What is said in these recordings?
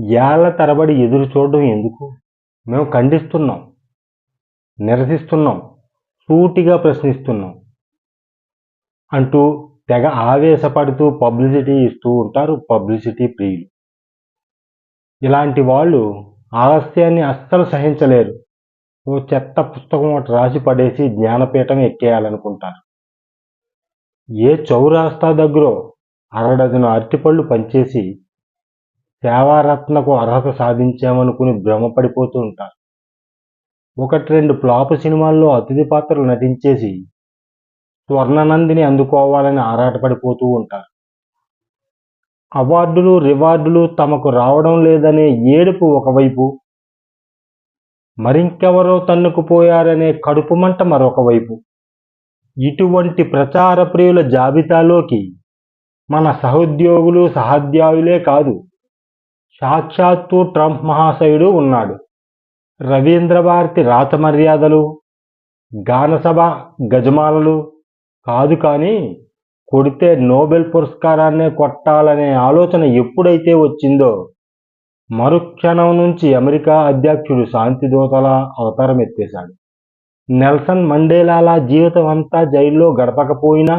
ఏళ్ళ తరబడి ఎదురు చూడడం ఎందుకు? మేము ఖండిస్తున్నాం నిరసిస్తున్నాం సూటిగా ప్రశ్నిస్తున్నాం అంటూ తెగ ఆవేశపడుతూ పబ్లిసిటీ ఇస్తూ ఉంటారు పబ్లిసిటీ ప్రియులు. ఇలాంటి వాళ్ళు ఆలస్యాన్ని అస్సలు సహించలేరు. ఓ చెత్త పుస్తకం ఒకటి రాసి పడేసి జ్ఞానపీఠం ఎక్కేయాలనుకుంటారు. ఏ చౌరాస్తా దగ్గర అరడజను అరటిపళ్ళు పంచేసి సేవారత్నకు అర్హత సాధించామనుకుని భ్రమపడిపోతూ ఉంటారు. ఒకటి రెండు ఫ్లాప్ సినిమాల్లో అతిథి పాత్రలు నటించేసి స్వర్ణనందిని అందుకోవాలని ఆరాటపడిపోతూ ఉంటారు. అవార్డులు రివార్డులు తమకు రావడం లేదనే ఏడుపు ఒకవైపు మరింకెవరో తన్నుకుపోయారనే కడుపు మంట మరొక వైపు ఇటువంటి ప్రచార ప్రియుల జాబితాలోకి మన సహోద్యోగులు సహాధ్యాయులే కాదు సాక్షాత్తు ట్రంప్ మహాశయుడు ఉన్నాడు. రవీంద్ర భారతి రాత మర్యాదలు గానసభ గజమాలలు కాదు కానీ కొడితే నోబెల్ పురస్కారాన్నే కొట్టాలనే ఆలోచన ఎప్పుడైతే వచ్చిందో మరుక్షణం నుంచి అమెరికా అధ్యక్షుడు శాంతిదూతల అవతారం ఎత్తేశాడు నెల్సన్ మండేలాలా జీవితం అంతా జైల్లో గడపకపోయినా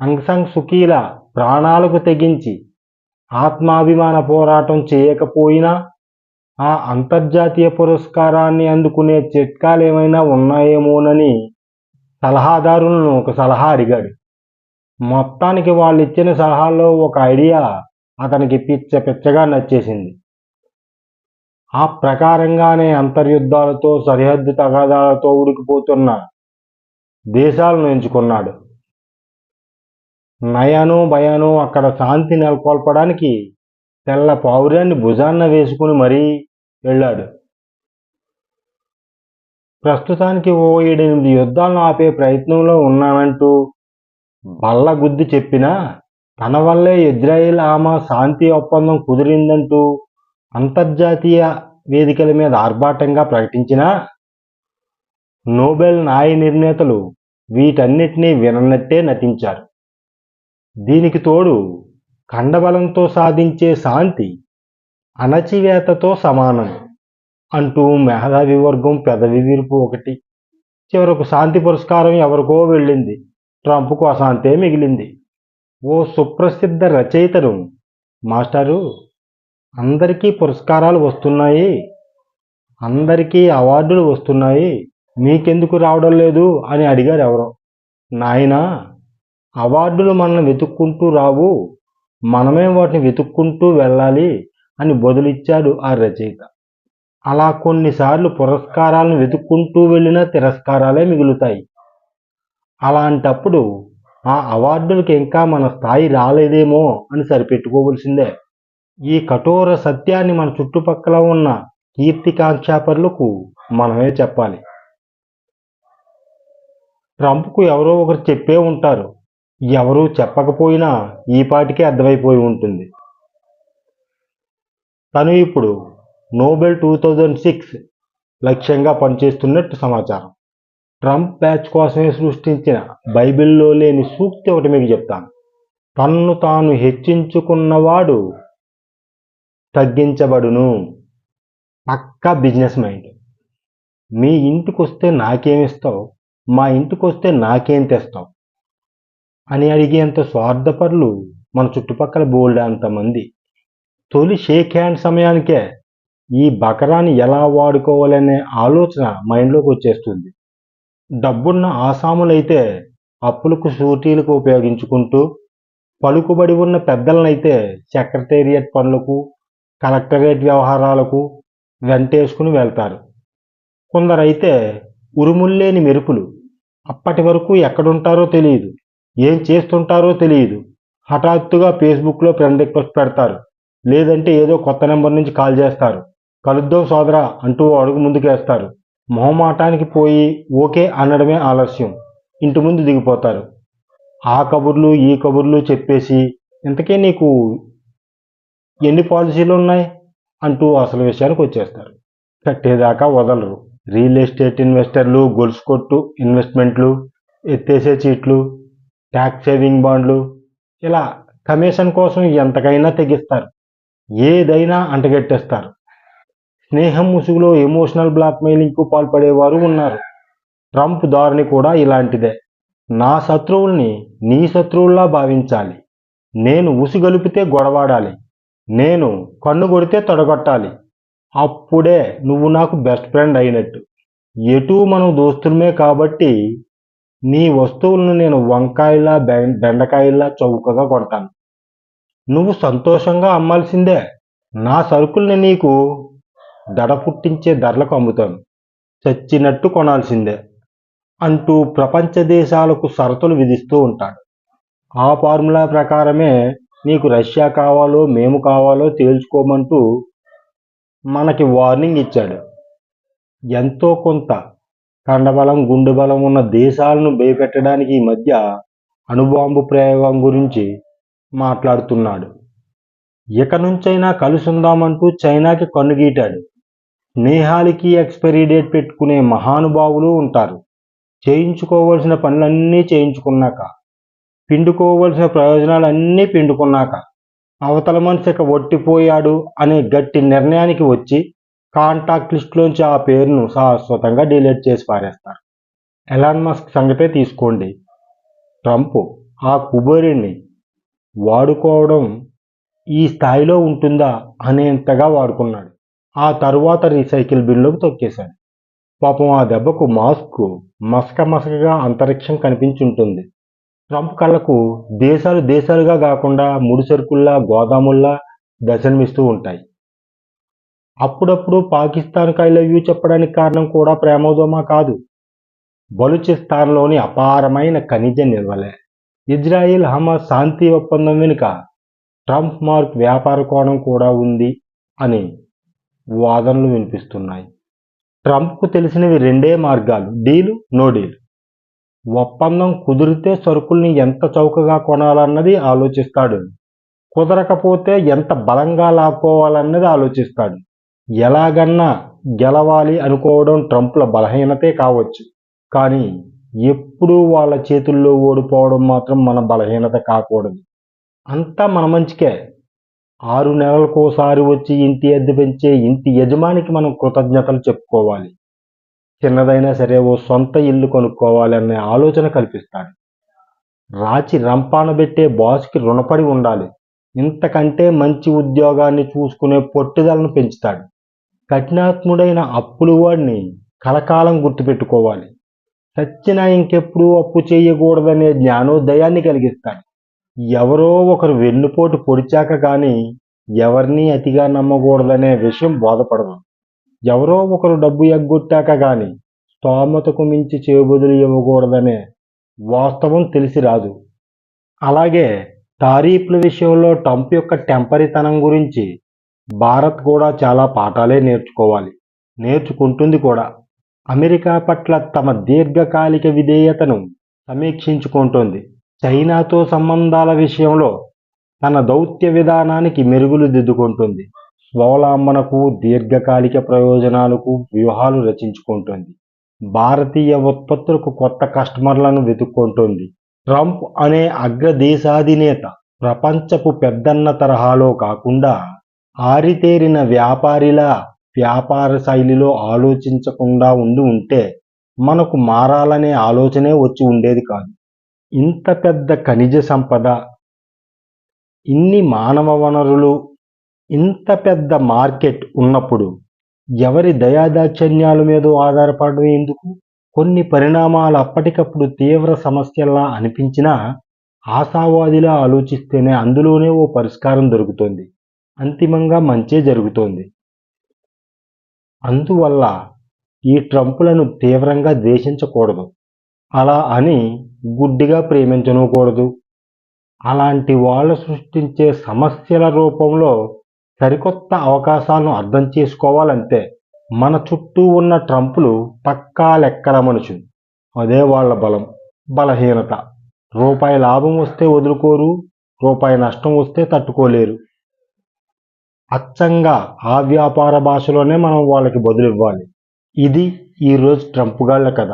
అంగ్సంగ్ సుకీల ప్రాణాలకు తెగించి ఆత్మాభిమాన పోరాటం చేయకపోయినా ఆ అంతర్జాతీయ పురస్కారాన్ని అందుకునే చిట్కాలు ఏమైనా ఉన్నాయేమోనని సలహాదారులను ఒక సలహా అడిగాడు. మొత్తానికి వాళ్ళు ఇచ్చిన సలహాలో ఒక ఐడియా అతనికి పిచ్చ పిచ్చగా నచ్చేసింది. ఆ ప్రకారంగానే అంతర్యుద్ధాలతో సరిహద్దు తగాదాలతో ఉడికిపోతున్న దేశాలను ఎంచుకున్నాడు. నయను భయను అక్కడ శాంతి నెలకొల్పడానికి తెల్ల పౌర్యాన్ని భుజాన్న వేసుకుని మరీ వెళ్ళాడు. ప్రస్తుతానికి ఓ ఏడెనిమిది యుద్ధాలను ఆపే ప్రయత్నంలో ఉన్నానంటూ బల్లగుద్ది చెప్పినా తన వల్లే ఇజ్రాయిల్ ఆమా శాంతి ఒప్పందం కుదిరిందంటూ అంతర్జాతీయ వేదికల మీద ఆర్భాటంగా ప్రకటించినా నోబెల్ న్యాయ నిర్ణేతలు వీటన్నిటినీ విననట్టే నటించారు. దీనికి తోడు కండబలంతో సాధించే శాంతి అణచివేతతో సమానం అంటూ మేధావి వర్గం పెదవి విరుపు ఒకటి. చివరకు శాంతి పురస్కారం ఎవరికో వెళ్ళింది. ట్రంప్కు అశాంతే మిగిలింది. ఓ సుప్రసిద్ధ రచయితను మాస్టారు అందరికీ పురస్కారాలు వస్తున్నాయి. అందరికీ అవార్డులు వస్తున్నాయి. మీకెందుకు రావడం లేదు అని అడిగారు ఎవరో నాయనా అవార్డులు మనల్ని వెతుక్కుంటూ రావు. మనమే వాటిని వెతుక్కుంటూ వెళ్ళాలి అని బదులిచ్చాడు ఆ రచయిత. అలా కొన్నిసార్లు పురస్కారాలను వెతుక్కుంటూ వెళ్ళినా తిరస్కారాలే మిగులుతాయి. అలాంటప్పుడు ఆ అవార్డులకి ఇంకా మన స్థాయి రాలేదేమో అని సరిపెట్టుకోవలసిందే. ఈ కఠోర సత్యాన్ని మన చుట్టుపక్కల ఉన్న కీర్తికాంక్షాపరులకు మనమే చెప్పాలి. ట్రంప్కు ఎవరో ఒకరు చెప్పే ఉంటారు. ఎవరూ చెప్పకపోయినా ఈపాటికే అర్థమైపోయి ఉంటుంది. తను ఇప్పుడు నోబెల్ టూ థౌజండ్ సిక్స్ లక్ష్యంగా పనిచేస్తున్నట్టు సమాచారం. ట్రంప్ బ్యాచ్ కోసమే సృష్టించిన బైబిల్లో లేని సూక్తి ఒకటి మీకు చెప్తాను. తన్ను తాను హెచ్చించుకున్నవాడు తగ్గించబడును. పక్క బిజినెస్ మైండ్. మీ ఇంటికి వస్తే నాకేమిస్తావు మా ఇంటికి వస్తే నాకేం తెస్తావు? అని అడిగేంత స్వార్థపరులు మన చుట్టుపక్కల బోల్డ్ అంతమంది. తొలి షేక్ హ్యాండ్ సమయానికే ఈ బకరాన్ని ఎలా వాడుకోవాలనే ఆలోచన మైండ్లోకి వచ్చేస్తుంది. డబ్బున్న ఆసాములైతే అప్పులకు సూటీలకు ఉపయోగించుకుంటూ పలుకుబడి ఉన్న పెద్దలనైతే సెక్రటేరియట్ పనులకు కలెక్టరేట్ వ్యవహారాలకు వెంటేసుకుని వెళ్తారు. కొందరైతే ఉరుముల్లేని మెరుపులు అప్పటి వరకు ఎక్కడుంటారో తెలియదు. ఏం చేస్తుంటారో తెలియదు. హఠాత్తుగా ఫేస్బుక్లో ఫ్రెండ్ రిక్వెస్ట్ పెడతారు. లేదంటే ఏదో కొత్త నెంబర్ నుంచి కాల్ చేస్తారు. కలుద్దాం సోదరా అంటూ అడుగు ముందుకేస్తారు. మొహమాటానికి పోయి ఓకే అనడమే ఆలస్యం. ఇంటి ముందు దిగిపోతారు. ఆ కబుర్లు ఈ కబుర్లు చెప్పేసి ఇంతకీ నీకు ఎన్ని పాలసీలు ఉన్నాయి? అంటూ అసలు విషయానికి వచ్చేస్తారు. కట్టేదాకా వదలరు. రియల్ ఎస్టేట్ ఇన్వెస్టర్లు గొలుసు కొట్టు ఇన్వెస్ట్మెంట్లు ఎత్తేసే చీట్లు ట్యాక్స్ సేవింగ్ బాండ్లు ఇలా కమిషన్ కోసం ఎంతకైనా తెగిస్తారు. ఏదైనా అంటగట్టేస్తారు. స్నేహం ముసుగులో ఎమోషనల్ బ్లాక్మెయిలింగ్కు పాల్పడేవారు ఉన్నారు. ట్రంప్ ధోరణి కూడా ఇలాంటిదే. నా శత్రువుల్ని నీ శత్రువుల్లా భావించాలి. నేను ఉసుగలిపితే గొడవాడాలి. నేను కన్ను కొడితే తొడగొట్టాలి. అప్పుడే నువ్వు నాకు బెస్ట్ ఫ్రెండ్ అయినట్టు. ఎటు మనం దోస్తులమే కాబట్టి నీ వస్తువులను నేను వంకాయలా బెండకాయలా చౌకగా కొడతాను. నువ్వు సంతోషంగా అమ్మాల్సిందే. నా సరుకుల్ని నీకు దడ పుట్టించే ధరలకు అమ్ముతాను. చచ్చినట్టు కొనాల్సిందే అంటూ ప్రపంచ దేశాలకు షరతులు విధిస్తూ ఉంటాడు. ఆ ఫార్ములా ప్రకారమే నీకు రష్యా కావాలో మేము కావాలో తేల్చుకోమంటూ మనకి వార్నింగ్ ఇచ్చాడు. ఎంతో కొంత కండబలం గుండె బలం ఉన్న దేశాలను భయపెట్టడానికి ఈ మధ్య అణుబాంబు ప్రయోగం గురించి మాట్లాడుతున్నాడు. ఇక నుంచైనా కలుసుందామంటూ చైనాకి కన్నుగీటాడు. స్నేహాలకి ఎక్స్పైరీ డేట్ పెట్టుకునే మహానుభావులు ఉంటారు. చేయించుకోవలసిన పనులన్నీ చేయించుకున్నాక పిండుకోవలసిన ప్రయోజనాలన్నీ పిండుకున్నాక అవతల మనిషి ఇక ఒట్టిపోయాడు అనే గట్టి నిర్ణయానికి వచ్చి కాంటాక్ట్ లిస్ట్లోంచి ఆ పేరును శాశ్వతంగా డిలీట్ చేసి పారేస్తారు. ఎలాన్ మస్క్ సంగతే తీసుకోండి. ట్రంప్ ఆ కుబేరుని వాడుకోవడం ఈ స్థాయిలో ఉంటుందా అనేంతగా వాడుకున్నాడు. ఆ తరువాత రీసైకిల్ బిన్లోకి తొక్కేశాడు. పాపం ఆ దెబ్బకు మాస్క్ మసక మసకగా అంతరిక్షం కనిపించుంటుంది. ట్రంప్ కళ్ళకు దేశాలు దేశాలుగా కాకుండా ముడి సరుకుల్లా గోదాముల్లా దర్శనమిస్తూ ఉంటాయి. అప్పుడప్పుడు పాకిస్తాన్ ఐ లవ్ యూ చెప్పడానికి కారణం కూడా ప్రేమోదోమా కాదు. బలూచిస్తాన్లోని అపారమైన ఖనిజ నిల్వలే ఇజ్రాయిల్ హమాస్ శాంతి ఒప్పందం వెనుక ట్రంప్ మార్క్ వ్యాపార కోణం కూడా ఉంది అని వాదనలు వినిపిస్తున్నాయి. ట్రంప్కు తెలిసినవి రెండే మార్గాలు డీలు నో డీల్. ఒప్పందం కుదిరితే సరుకుల్ని ఎంత చౌకగా కొనాలన్నది ఆలోచిస్తాడు. కుదరకపోతే ఎంత బలంగా లాక్కోవాలన్నది ఆలోచిస్తాడు. ఎలాగన్నా గెలవాలి అనుకోవడం ట్రంప్ల బలహీనతే కావచ్చు. కానీ ఎప్పుడూ వాళ్ళ చేతుల్లో ఓడిపోవడం మాత్రం మన బలహీనత కాకూడదు. అంతా మన మంచికే. ఆరు నెలలకోసారి వచ్చి ఇంటి అద్దె పెంచే ఇంటి యజమానికి మనం కృతజ్ఞతలు చెప్పుకోవాలి. చిన్నదైనా సరే ఓ సొంత ఇల్లు కొనుక్కోవాలి అనే ఆలోచన కల్పిస్తాడు. రాచి రంపాన పెట్టే బాస్కి రుణపడి ఉండాలి. ఇంతకంటే మంచి ఉద్యోగాన్ని చూసుకునే పట్టుదలను పెంచుతాడు. కఠినాత్ముడైన అప్పులు వాడిని కలకాలం గుర్తుపెట్టుకోవాలి. సత్యన ఇంకెప్పుడు అప్పు చేయకూడదనే జ్ఞానోదయాన్ని కలిగిస్తాడు. ఎవరో ఒకరు వెన్నుపోటు పొడిచాక కానీ ఎవరిని అతిగా నమ్మకూడదనే విషయం బోధపడదు. ఎవరో ఒకరు డబ్బు ఎగ్గొట్టాక కానీ స్తోమతకు మించి చేయబదులు ఇవ్వకూడదనే వాస్తవం తెలిసి రాదు. అలాగే తారీఫ్ల విషయంలో ట్రంప్ యొక్క టెంపరితనం గురించి భారత్ కూడా చాలా పాఠాలే నేర్చుకోవాలి. నేర్చుకుంటుంది కూడా. అమెరికా పట్ల తమ దీర్ఘకాలిక విధేయతను సమీక్షించుకుంటోంది. చైనాతో సంబంధాల విషయంలో తన దౌత్య విధానానికి మెరుగులు దిద్దుకుంటుంది. స్వావలంబనకు దీర్ఘకాలిక ప్రయోజనాలకు వ్యూహాలు రచించుకుంటుంది. భారతీయ ఉత్పత్తులకు కొత్త కస్టమర్లను వెతుక్కుంటుంది. ట్రంప్ అనే అగ్రదేశాధినేత ప్రపంచపు పెద్దన్న తరహాలో కాకుండా ఆరితేరిన వ్యాపారిలా వ్యాపార శైలిలో ఆలోచించకుండా ఉండి ఉంటే మనకు మారాలనే ఆలోచనే వచ్చి ఉండేది కాదు. ఇంత పెద్ద ఖనిజ సంపద ఇన్ని మానవ వనరులు ఇంత పెద్ద మార్కెట్ ఉన్నప్పుడు ఎవరి దయాదాక్షిణ్యాల మీద ఆధారపడడం ఎందుకు? కొన్ని పరిణామాలు అప్పటికప్పుడు తీవ్ర సమస్యల్లా అనిపించినా ఆశావాదిలా ఆలోచిస్తేనే అందులోనే ఓ పరిష్కారం దొరుకుతుంది. అంతిమంగా మంచే జరుగుతోంది. అందువల్ల ఈ ట్రంపులను తీవ్రంగా ద్వేషించకూడదు. అలా అని గుడ్డిగా ప్రేమించనూకూడదు. అలాంటి వాళ్ళు సృష్టించే సమస్యల రూపంలో సరికొత్త అవకాశాలను అర్థం చేసుకోవాలంటే మన చుట్టూ ఉన్న ట్రంపులు పక్కా లెక్కల మనుషులు. అదే వాళ్ళ బలం బలహీనత. రూపాయి లాభం వస్తే వదులుకోరు రూపాయి నష్టం వస్తే తట్టుకోలేరు. అచ్చంగా ఆ వ్యాపార భాషలోనే మనం వాళ్ళకి బదులు ఇవ్వాలి ఇది ఈరోజు ట్రంప్ గాళ్ళ కథ.